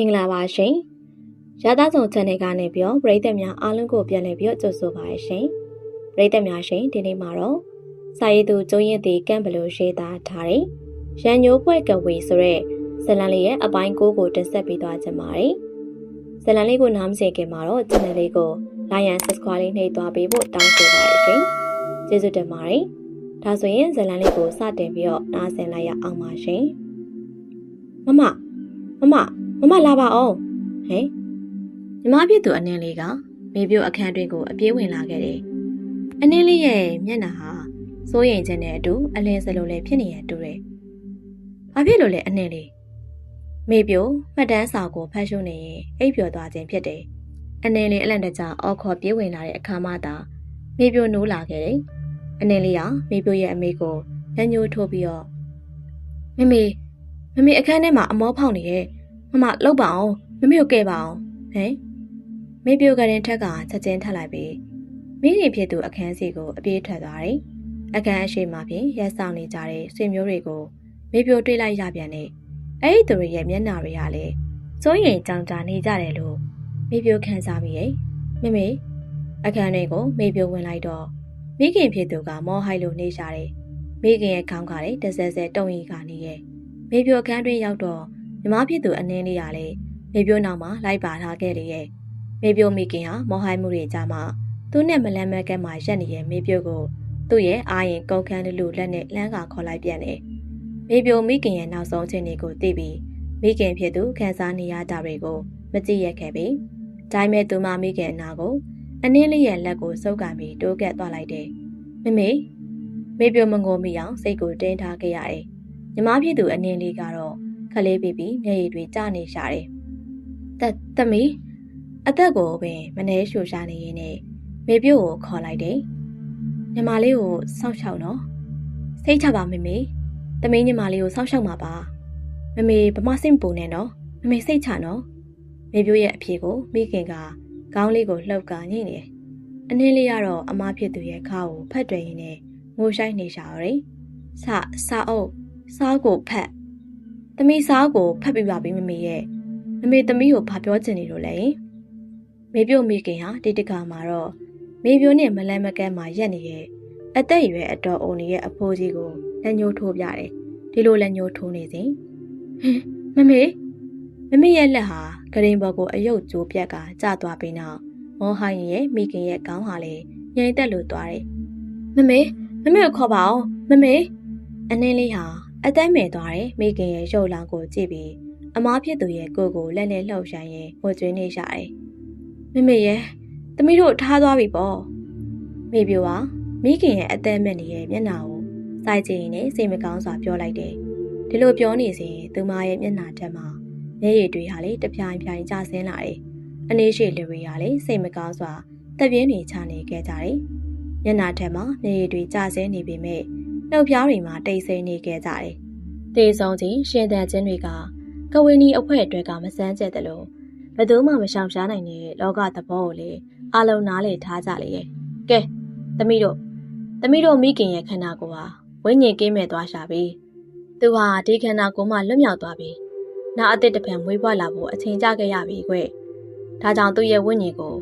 င်္ဂလာပါရှင်။ရသားစုံ channel ကနေပြီးတော့ပရိသတ်များအားလုံးကိုပြန်လည်ပြီးတော့ကြိုဆိုပါရရှင်။ပရိသတ်များရှင်ဒီနေ့မှာတော့စာရေးသူကျုံရင်တီကန့်ဘလို့ရေးသားထားတဲ့ရန်ညိုးပွဲကဝေဆိုတဲ့ဇလန်လေးရဲ့အပိုင်း9ကိုတင်ဆက်ပေးသွားကြပါမယ်။ဇလန်လေးကိုနားမစင်ခင်မှာတော့ channel လေးကို like and subscribe လေးနှိပ်သွားပေးဖို့တောင်းဆိုပါရရှင်။ကျေးဇူးတင်ပါတယ်။ဒါဆိုရင်ဇလန်လေးကိုစတင်ပြီးတော့နားဆင်လိုက်ရအောင်ပါရှင်။မမမမ မမလာပါအောင်ဟဲ့ညီမဖြစ်သူအနင်းလေးကမေပြိုအခန်းတွင်ကိုအပြေးဝင်လာခဲ့တယ်အနင်းလေးရဲ့မျက်နှာဟာစိုးရိမ်ခြင်းနဲ့အတူအလင်းစလိုလည်းဖြစ်နေရတူတယ်ဘာဖြစ်လို့လဲအနင်းလေးမေပြိုမှတ်တမ်းစာကိုဖတ်ရှုနေရင်အိပ်ပျော်သွားခြင်းဖြစ်တယ်အနင်းလေးအလန့်တကြားအော်ခေါ်ပြေးဝင်လာတဲ့အခါမှသာမေပြိုနိုးလာခဲ့တယ်အနင်းလေးကမေပြိုရဲ့အမေကိုလက်ညှိုးထိုးပြီးတော့မမေမမေအခန်းထဲမှာအမောဖောက်နေရဲ့ မမလှုပ်ပါအောင်မမေကိုကဲပါအောင်ဟမ်မေပြိုကရင်ထက်ကချက်ချင်းထလိုက်ပြီးမိခင်ဖြစ်သူအခန်းစီကိုအပြေးထွက်သွားတယ်အခန်းအရှိမှဖြင့်ရက်ဆောင်နေကြတဲ့ဆွေမျိုးတွေကိုမေပြိုတွေးလိုက်ရပြန်တယ်အဲ့ဒီသူတွေရဲ့မျက်နှာတွေကလည်းစိုးရင်ကြောင်ကြနေကြတယ်လို့မေပြိုခံစားမိရဲ့မမေအခန်းလေးကိုမေပြိုဝင်လိုက်တော့မိခင်ဖြစ်သူကမောဟိုက်လို့နေရှာတယ်မိခင်ရဲ့ခေါင်းကလည်းတဆဲဆဲတုံရီကနေရဲ့မေပြိုအခန်းတွင်ရောက်တော့ မြမဖြစ်သူအနှင်းလေးရလေမေပြိုနောက်မှာလိုက်ပါထားခဲ့လေရဲ့မေပြိုမိခင်ဟာမောဟိုင်းမှုတွေကြားမှာသူနဲ့မလန်းမကက်မှာရက်နေရဲ့မေပြိုကိုသူ့ရဲ့အာရင်ကုန်းခန်းလူလက်နဲ့လမ်းကခေါ်လိုက်ပြန်တယ်မေပြိုမိခင်ရဲ့နောက်ဆုံးအချိန်တွေကိုသိပြီးမိခင်ဖြစ်သူခံစားနေရတာတွေကိုမကြည့်ရခဲ့ပြီဒါပေမဲ့သူမမိခင်အနာကိုအနည်းလေးရဲ့လက်ကိုစုပ်ကန်ပြီးတိုးကက်သွားလိုက်တယ်မမေမေပြိုမငိုမိအောင်စိတ်ကိုတင်းထားခဲ့ရတယ်ညီမဖြစ်သူအနည်းလေးကတော့ ခလေးပြီးပြီးမျက်ရည်တွေကျနေရှာတယ်။တက်သမီးအသက်ကိုပင်မနှဲရှူရှာနေရင်နဲ့မေပြို့ကိုခေါ်လိုက်တယ်။ညီမလေးကိုစောင့်ရှောက်နော်။စိတ်ချပါမေမေ။သမီးညီမလေးကိုစောင့်ရှောက်မှာပါ။မမေဗမာစင့်ပူနေနော်။မမေစိတ်ချနော်။မေပြို့ရဲ့အဖြေကိုမိခင်ကခေါင်းလေးကိုလှုပ်ကညှိနေတယ်။အနည်းလေးကတော့အမဖြစ်သူရဲ့ခါကိုဖတ်တွေ့ရင်းနဲ့ငိုဆိုင်နေရှာရတယ်။စစာအုပ်စားကိုဖတ်။ သမီးစားကိုဖတ်ပြပါပြီမမေရဲ့။မမေသမီးကိုဘာပြောချင်နေလို့လဲ။မေပြို့မိခင်ဟာတိတကမှာတော့မေပြိုနဲ့မလန်းမကန်းမှာရက်နေရဲ့အသက်အရွယ်အတော်အိုနေရဲ့အဖိုးကြီးကိုလက်ညှိုးထိုးပြတယ်။ဒီလိုလက်ညှိုးထိုးနေစဉ်ဟင်မမေမမေရဲ့လက်ဟာဂရင်ဘော်ကိုအယုတ်ကျိုးပြက်ကကျသွားပြီးနောက်မောဟိုင်းရဲ့မိခင်ရဲ့ခေါင်းဟာလည်းငြိမ်သက်လို့သွားတယ်။မမေမမေကိုခေါ်ပါအောင်မမေအနှင်းလေးဟာ အသက်မဲ့သွားတယ်မိခင်ရဲ့ရုပ်လောင်ကိုကြည့်ပြီးအမားဖြစ်သူရဲ့ကိုယ်ကိုလက်နဲ့လှုပ်ရှားရင်ဝှကျွေးနေရှာတယ်။မမေရဲ့သမီးတို့ထားသွားပြီပေါ့။မိပြိုပါမိခင်ရဲ့အသက်မဲ့နေတဲ့မျက်နှာကိုစိုက်ကြည့်နေစိတ်မကောင်းစွာပြောလိုက်တယ်။ဒီလိုပြောနေစဉ်သူမရဲ့မျက်နှာထက်မှာမျက်ရည်တွေဟာလေတပြိုင်ပြိုင်ကျဆင်းလာတယ်။အနေရှိလူတွေဟာလေစိတ်မကောင်းစွာတက်ပြင်းနေချနေခဲ့ကြတယ်။မျက်နှာထက်မှာမျက်ရည်တွေကျဆင်းနေပေမဲ့ နှုတ်ဖျားတွေမှာတိတ်ဆိတ်နေခဲ့ကြတယ်။တေဆုံးချင်းရှင်သန်ခြင်းတွေကကဝေနီအဖွဲအတွက်ကမစမ်းကျက်တယ်လို့ဘယ်သူမှမရှောင်ရှားနိုင်တဲ့လောကသဘောကိုလေအလုံးနားလေထားကြလေရဲ့။ကဲသမီးတို့သမီးတို့မိခင်ရဲ့ခန္ဓာကိုယ်ဟာဝိညာဉ်ကင်းမဲ့သွားရှာပြီ။သူဟာဒီခန္ဓာကိုယ်မှလွတ်မြောက်သွားပြီ။နောက်အသစ်တစ်ဖန်မွေးဖွားလာဖို့အချိန်ကျခဲ့ရပြီကွ။ဒါကြောင့်သူ့ရဲ့ဝိညာဉ်ကို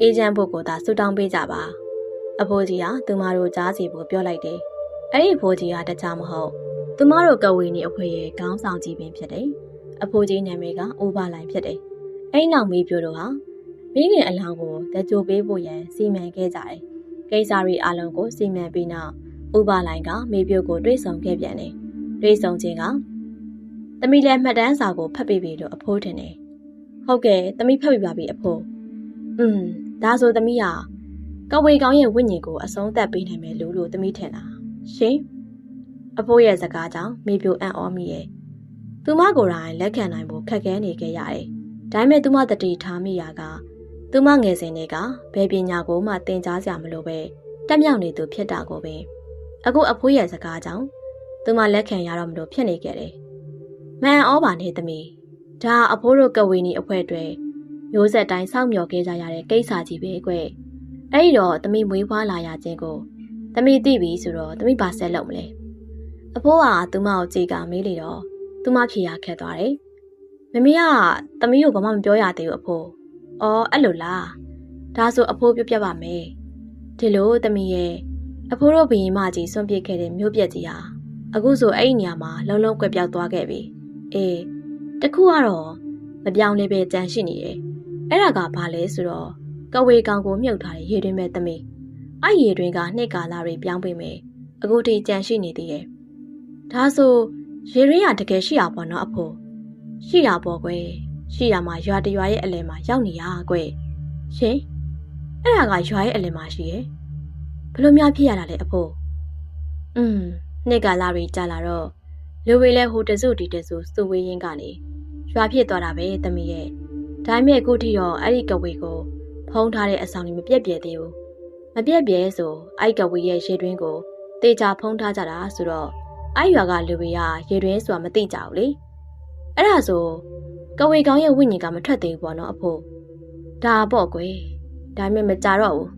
အေဂျင့်ဖို့ကိုသာဆူတောင်းပေးကြပါ။အဖိုးကြီးကသူမတို့ကြားစီဖို့ပြောလိုက်တယ်။ အဲ့ဒီဖိုးကြီးကတခြားမဟုတ်သူမတို့ကဝေနီအဖွဲရဲ့ခေါင်းဆောင်ကြီးပင်ဖြစ်တယ်။အဖိုးကြီးနာမည်ကအိုဘာလိုင်ဖြစ်တယ်။အဲ့နောက်မီးပြိုတို့ဟာမိခင်အလောင်းကိုတကြိုပေးဖို့ရန်စီမံခဲ့ကြတယ်။ကိစ္စရီအလုံးကိုစီမံပြီးနောက်ဥပါလိုင်ကမေပြိုကိုတွေးဆောင်ခဲ့ပြန်တယ်။တွေးဆောင်ခြင်းကသမီးလည်းမှတ်တမ်းစာကိုဖတ်ပြီးပြီလို့အဖိုးထင်တယ်။ဟုတ်ကဲ့သမီးဖတ်ပြီးပါပြီအဖိုး။อืมဒါဆိုသမီးဟာကဝေကောင်းရဲ့ဝိညာဉ်ကိုအဆုံးသတ်ပေးနိုင်မယ်လို့လို့သမီးထင်တာ။ ရှင်အဖိုးရဲ့စကားကြောင့်မေပြိုအံ့ဩမိရဲ့။သူမကိုယ်တိုင်လက်ခံနိုင်ဖို့ခက်ခဲနေခဲ့ရတယ်။ဒါပေမဲ့သူမတတိထားမိရာကသူမငယ်စဉ်တွေကဘယ်ပညာကိုမှသင်ကြားစရာမလိုပဲတက်မြောက်နေသူဖြစ်တာကိုပဲအခုအဖိုးရဲ့စကားကြောင့်သူမလက်ခံရတော့မလို့ဖြစ်နေခဲ့တယ်။မန်ဩပါနေသမီးဒါအဖိုးတို့ကဝေနီအဖွဲတွေမျိုးဆက်တိုင်းစောင့်မျှော်ခဲ့ကြရတဲ့ကိစ္စကြီးပဲကွ။အဲ့ဒီတော့သမီးမွေးဖွားလာရခြင်းကို သမီးသိပြီဆိုတော့သမီးပါဆက်လုပ်မလဲ။အဖိုးကသူမကိုကြည်ကမေးလေတော့သူမဖြေရခက်သွားတယ်။မမေကသမီးကိုဘာမှမပြောရသေးဘူးအဖိုး။အော်အဲ့လိုလား။ဒါဆိုအဖိုးပြပြပါမယ်။ဒီလိုသမီးရဲ့အဖိုးတို့ဘရင်မကြီးစွန့်ပစ်ခဲ့တဲ့မြို့ပြက်ကြီးဟာအခုဆိုအဲ့ဒီနေရာမှာလုံးလုံးကွက်ပြောက်သွားခဲ့ပြီ။အေးတခုကတော့မပြောင်းလဲပဲကြံရှိနေတယ်။အဲ့ဒါကဘာလဲဆိုတော့ကဝေကောင်ကိုမြုပ်ထားတဲ့ရေတွင်းမဲ့သမီး။ အဲ့ရေတွင်းကနှစ်ကာလာတွေပြောင်းပေးမယ်။အခုထိကြံရှိနေသေးတယ်။ဒါဆိုရေရင်းကတကယ်ရှိရပါတော့အဖိုးရှိရပေါ့ကွယ်ရှိရမှာရွာတရွာရဲ့အလယ်မှာရောက်နေရကွယ်ရှင်အဲ့ဒါကရွာရဲ့အလယ်မှာရှိရဲ့ဘလို့များဖြစ်ရတာလဲအဖိုးอืมနှစ်ကလာရီကြာလာတော့လူဝေလဲဟိုတစုဒီတစုစုဝေးရင်းကနေရွာဖြစ်သွားတာပဲသမီးရဲ့ဒါပေမဲ့အခုထိတော့အဲ့ဒီကဝေကိုဖုံးထားတဲ့အဆောင်ကြီးမပြက်ပြဲသေးဘူး မပြက်ပြဲဆိုအဲ့ကဝေရဲ့ရေတွင်းကိုတေချာဖုံးထားကြတာဆိုတော့အဲ့ရွာကလူတွေကရေတွင်းဆိုတာမသိကြဘူးလေအဲ့ဒါဆိုကဝေကောင်းရဲ့ဝိညာဉ်ကမထွက်သေးဘူးပေါ့နော်အဖိုးဒါပေါ့ကွယ်ဒါပေမဲ့မကြတော့ဘူး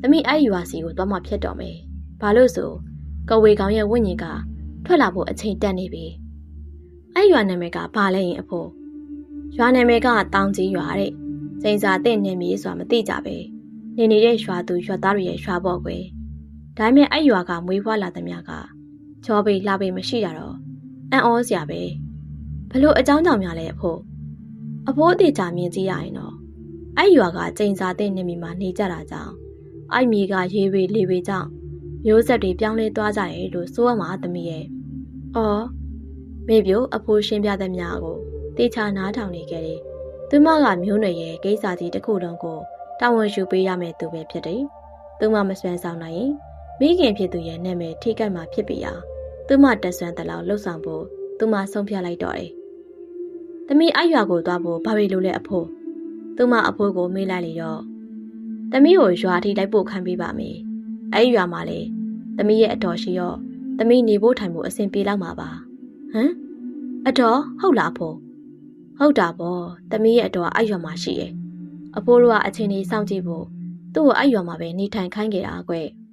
သမီးအဲ့ရွာစီကိုသွားမှဖြစ်တော့မယ်ဘာလို့ဆိုကဝေကောင်းရဲ့ဝိညာဉ်ကထွက်လာဖို့အချိန်တန်နေပြီအဲ့ရွာနာမည်ကဘာလဲရင်အဖိုးရွာနာမည်ကတောင်ကြီးရွာတဲ့စိန်စာတဲ့နေမြေဆိုတာမသိကြပဲ နေနေတဲ့ရွာသူရွာသားတွေရဲ့ရွာပေါ့ကွယ်ဒါပေမဲ့အဲ့ရွာကမွေးဖွားလာသမျှကချောပေလှပေမရှိကြတော့အံ့ဩစရာပဲဘလို့အကြောင်းကြောင့်များလဲအဖိုးအဖိုးအသေးချာမြင်ကြည့်ရရင်တော့အဲ့ရွာကကျိန်စာတဲ့နေမြေမှာနေကြတာကြောင့်အဲ့မြေကရေပေလေပေကြောင့်မျိုးဆက်တွေပြောင်းလဲသွားကြရဲ့လို့ဆိုရမှာသမီးရဲ့အော်မေပြိုအဖိုးရှင်းပြတဲ့များကိုတေချာနားထောင်နေခဲ့တယ်သူမကမျိုးနွယ်ရဲ့ကိစ္စကြီးတစ်ခုလုံးကို တာဝန်ယူပေးရမယ်သူပဲဖြစ်တယ်သူမမစွမ်းဆောင်နိုင်ရင်မိခင်ဖြစ်သူရဲ့နာမည်ထိခိုက်မှာဖြစ်ပေရာသူမတက်ဆွမ်းတလောက်လှုပ်ဆောင်ဖို့သူမဆုံးဖြတ်လိုက်တော့တယ်။သမီးအရွာကိုသွားဖို့ဘာလို့လဲအဖိုး။သူမအဖိုးကိုမေးလိုက်လေတော့သမီးကိုရွာထိလိုက်ဖို့ခံပေးပါမယ်။အဲ့ရွာမှာလေသမီးရဲ့အတော်ရှိရောသမီးနေဖို့ထိုင်ဖို့အဆင်ပြေလောက်မှာပါ။ဟမ်အတော်ဟုတ်လားအဖိုး။ဟုတ်တာပေါ့သမီးရဲ့အတော်အဲ့ရွာမှာရှိရဲ့။ အဖိုးတို့ကအချိန်ကြီးစောင့်ကြည့်ဖို့သူ့ကိုအဲ့ရွာမှာပဲနေထိုင်ခိုင်းကြတာကွယ်။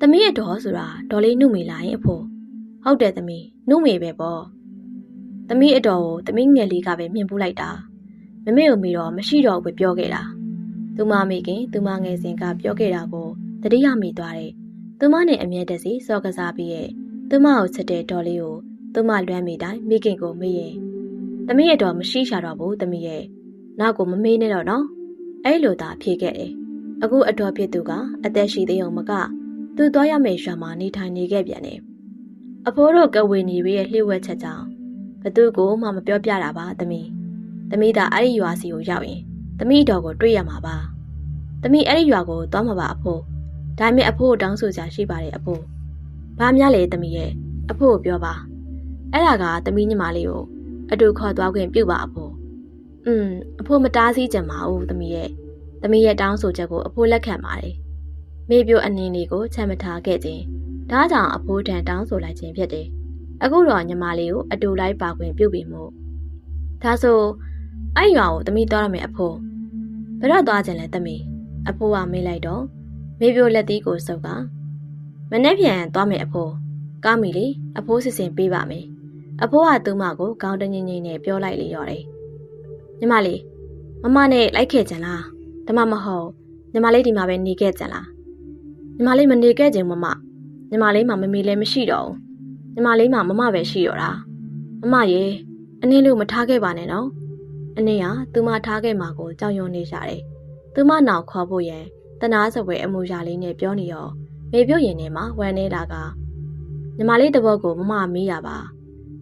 သမီးရဲ့တော်ဆိုတာဒေါ်လေးနှုတ်မိလာရင်အဖိုးဟုတ်တယ်သမီးနှုတ်မိပဲပေါ့သမီးအတော်ကိုသမီးငယ်လေးကပဲမြင်ပူးလိုက်တာမမေကိုမေတော့မရှိတော့ဘူးပြောခဲ့တာသူမမေခင်သူမငယ်စဉ်ကပြောခဲ့တာကိုတတိယမိသွားတယ်သူမနဲ့အမြဲတစေစောကစားပြီးရဲ့သူမကိုချက်တဲ့ဒေါ်လေးကိုသူမလွမ်းမိတိုင်းမိခင်ကိုမေးရင်သမီးရဲ့တော်မရှိရှာတော့ဘူးသမီးရဲ့နောက်ကိုမမေးနဲ့တော့နော် အဲ့လိုသာဖြေခဲ့တယ်အခုအတော်ဖြစ်သူကအသက်ရှိသေးုံမကသူသွားရမယ့်ရွာမှာနေထိုင်နေခဲ့ပြန်တယ်အဖိုးတို့ကဝေနေရဲ့လှည့်ဝက်ချက်ကြောင့်ဘသူကိုမှမပြောပြတာပါသမီးသမီးသာအဲ့ဒီရွာစီကိုရောက်ရင်သမီးတော်ကိုတွေ့ရမှာပါသမီးအဲ့ဒီရွာကိုသွားမှာပါအဖိုးဒါပေမဲ့အဖိုးကိုတောင်းဆိုကြရှိပါတယ်အဖိုးဘာများလဲသမီးရဲ့အဖိုးကိုပြောပါအဲ့ဒါကသမီးညီမလေးကိုအတူခေါ်သွားခွင့်ပြုပါအဖိုး อืมအဖိုးမတားဆီးကြပါဘူးသမီးရဲ့သမီးရဲ့တောင်းဆိုချက်ကိုအဖိုးလက်ခံပါတယ်မိပြိုအနင်းလေးကိုချမ်းမထားခဲ့ခြင်းဒါကြောင့်အဖိုးထံတောင်းဆိုလိုက်ခြင်းဖြစ်တယ်အခုတော့ညီမလေးကိုအတူလိုက်ပါခွင့်ပြုပြီမို့ဒါဆိုအဲ့ရွာကိုသမီးသွားရမယ်အဖိုးဘယ်တော့သွားကြလဲသမီးအဖိုးကမေးလိုက်တော့မေပြိုလက်သီးကိုစုပ်ကမနေ့ပြန်သွားမယ်အဖိုးကားမီလေအဖိုးစစ်စင်ပေးပါမယ်အဖိုးကသူ့မကိုကောင်းတငိမ့်ငိမ့်နဲ့ပြောလိုက်လေရော်တယ် ညီမလေးမမနဲ့လိုက်ခဲ့ကြလားဒါမှမဟုတ်ညီမလေးဒီမှာပဲနေခဲ့ကြလားညီမလေးမနေခဲ့ခြင်းမမညီမလေးမှမမေလည်းမရှိတော့ဘူးညီမလေးမှမမပဲရှိတော့တာမမရေအနည်းလို့မထားခဲ့ပါနဲ့နော်အနည်းကသူမထားခဲ့မှာကိုကြောက်ရွံ့နေကြတယ်သူမနောက်ခေါ်ဖို့ရန်တနာစပွဲအမူအရာလေးနဲ့ပြောနေရောမေပြုတ်ရင်ထဲမှာဝမ်းနေတာကညီမလေးတဘောကိုမမမေးရပါ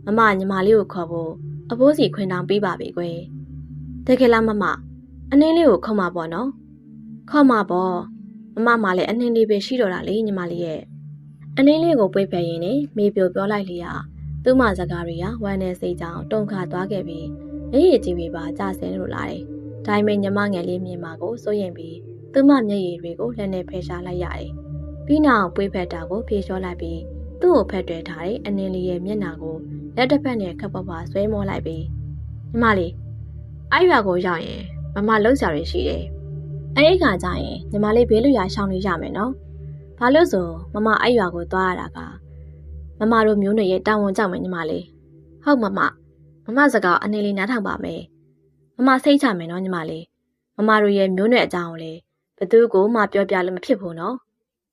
မမညီမလေးကိုခေါ်ဖို့အဖိုးစီခွင်တောင်ပေးပါပြီကွယ် တကယ်လားမမအနည်းလေးကိုခေါ်မှာပေါ့နော်ခေါ်မှာပေါ့မမမလည်းအနှင်းလေးပဲရှိတော့တာလေညီမလေးရဲ့အနည်းလေးကိုပွေးဖက်ရင်းနဲ့မေပြိုပြောလိုက်လျာသူ့မစကားတွေကဝမ်းနဲ့စိတ်ကြောင့်တုန်ခါသွားခဲ့ပြီးမျက်ရည်ကြီးတွေပါကျဆင်းလို့လာတယ်။ဒါပေမဲ့ညီမငယ်လေးမြင်မှာကိုစိုးရင်ပြီးသူ့မမျက်ရည်တွေကိုလက်နဲ့ဖယ်ရှားလိုက်ရတယ်။ပြီးနောက်ပွေးဖက်တာကိုဖြေလျှောလိုက်ပြီးသူ့ကိုဖက်တွဲထားတဲ့အနည်းလေးရဲ့မျက်နှာကိုလက်တစ်ဖက်နဲ့ခပ်ပပဆွဲမောလိုက်ပြီးညီမလေး အဲ့ရွာကိုရောက်ရင်မမလှုပ်ရှားရရှိတယ်။အဲ့ဒီခါကျရင်ညီမလေးဘေးလူရရှောင်းနေရမယ်နော်။ဘာလို့ဆိုမမအဲ့ရွာကိုသွားရတာကမမတို့မျိုးနွယ်ရဲ့တာဝန်ကြောင့်ပဲညီမလေးဟုတ်မမမမစကားအနေလေးနားထောင်ပါမယ်မမစိတ်ချမယ်နော်ညီမလေးမမတို့ရဲ့မျိုးနွယ်အကြောင်းကိုလေဘသူကိုမှပြောပြလို့မဖြစ်ဘူးနော်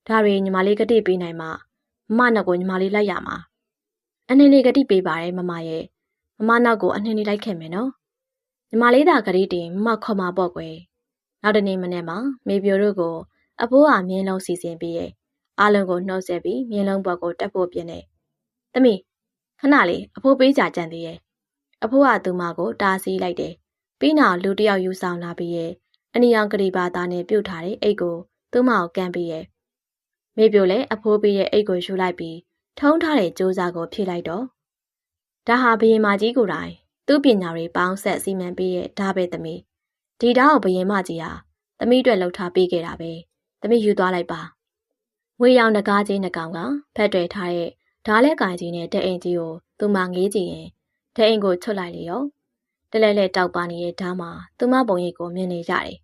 ဒါတွေညီမလေးကတိပေးနိုင်မှမမနောက်ကိုညီမလေးလိုက်ရမှာအနေလေးကတိပေးပါတယ်မမရဲ့မမနောက်ကိုအနေလေးလိုက်ခဲ့မယ်နော် ညီမလေးသာကတိတင်မမခေါ်မှာပေါ့ကွယ်နောက်တနေ့မနေ့မှာမေပြိုတို့ကို အဖိုးကမြင်းလုံးစီစဉ်ပြီးရဲ့အားလုံးကိုနှုတ်ဆက်ပြီးမြင်းလုံးဘက်ကိုတက်ဖို့ပြင်နေ။သမီးခဏလေးအဖိုးပေးကြကြံသေးရဲ့။အဖိုးကသူမကိုတားဆီးလိုက်တယ်။ပြီးနောက်လူတစ်ယောက်ယူဆောင်လာပြီးရဲ့အနီရောင်ကလေးပါသားနဲ့ပြုတ်ထားတဲ့အိတ်ကိုသူမကိုကန်ပြီးရဲ့။မေပြိုလည်းအဖိုးပေးရဲ့အိတ်ကိုယူလိုက်ပြီးထုံးထားတဲ့စူးစားကိုဖြည့်လိုက်တော့ဒါဟာဘရင်မကြီးကိုယ်တိုင် သူ့ပညာတွေပေါင်းဆက်စီမံပေးရဲ့ဒါပဲသမီးဒီတောက်ဘရင်မကြီးဟာသမီးအတွက်လှုပ်ထားပေးခဲ့တာပဲသမီးယူသွားလိုက်ပါဝေရောင်တကားကြီးနှကောင်ကဖက်တွေထားတဲ့ဓားလဲကိုင်ကြီးနဲ့တဲ့အိမ်ကြီးကိုသူမငေးကြည့်ရင်တဲ့အိမ်ကိုချွတ်လိုက်လေရောတလဲလဲတောက်ပါနေတဲ့ဓားမှာသူမပုံရိပ်ကိုမြင်နေရတယ်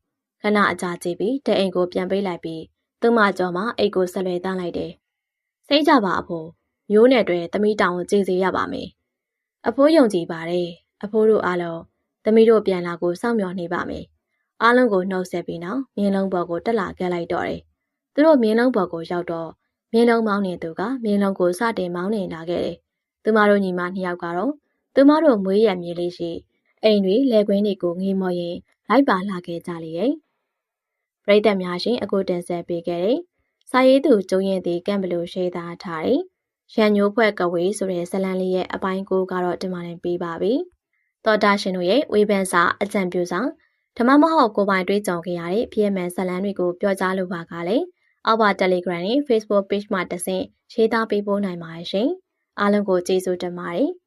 ခဏအကြာကြည့်ပြီးတဲ့အိမ်ကိုပြန်ပေးလိုက်ပြီးသူမကြောမှာအိတ်ကိုဆက်လွယ်တန်းလိုက်တယ်စိတ်ကြပါအဖိုးမျိုးနဲ့တွဲသမီးတောင်ကိုကြည်စီရပါမယ်အဖိုးယုံကြည်ပါတယ် အဖိုးတို့အားလုံးသမီးတို့ပြန်လာကိုစောင့်မျှော်နေပါမယ်အားလုံးကိုနှုတ်ဆက်ပြီးနောက်မြင်းလုံးဘော်ကိုတက်လာခဲ့လိုက်တော့တယ်။သူတို့မြင်းလုံးဘော်ကိုရောက်တော့မြင်းလုံးမောင်းနေသူကမြင်းလုံးကိုစတင်မောင်းနေလာခဲ့တယ်။သူမတို့ညီမနှစ်ယောက်ကတော့သူမတို့မွေးရမြေလေးရှိအိမ်တွေလက်ကွင်းတွေကိုငေးမော်ရင်လိုက်ပါလာခဲ့ကြလေရဲ့။ပရိသတ်များရှင်အခုတင်ဆက်ပေးခဲ့တဲ့စာရေးသူကျုံရင်တီကံဘလူရှေးသားထားတဲ့ရန်ညိုးဖွဲ့ကဝေးဆိုတဲ့ဇလန်လေးရဲ့အပိုင်းကိုကတော့ဒီမှာတင်ပေးပါပြီ။ သောတာရှင်တို့ရဲ့ဝေဖန်စာအကြံပြုစာဓမ္မမဟုတ်ကိုပိုင်တွေးကြုံခဲ့ရတဲ့ PMN ဇာတ်လမ်းတွေကိုပြောကြားလိုပါကလည်းအောက်ပါ Telegram နဲ့ Facebook Page မှာတဆင့်ရေးသားပေးပို့နိုင်ပါတယ်ရှင်။အားလုံးကိုကျေးဇူးတင်ပါတယ်။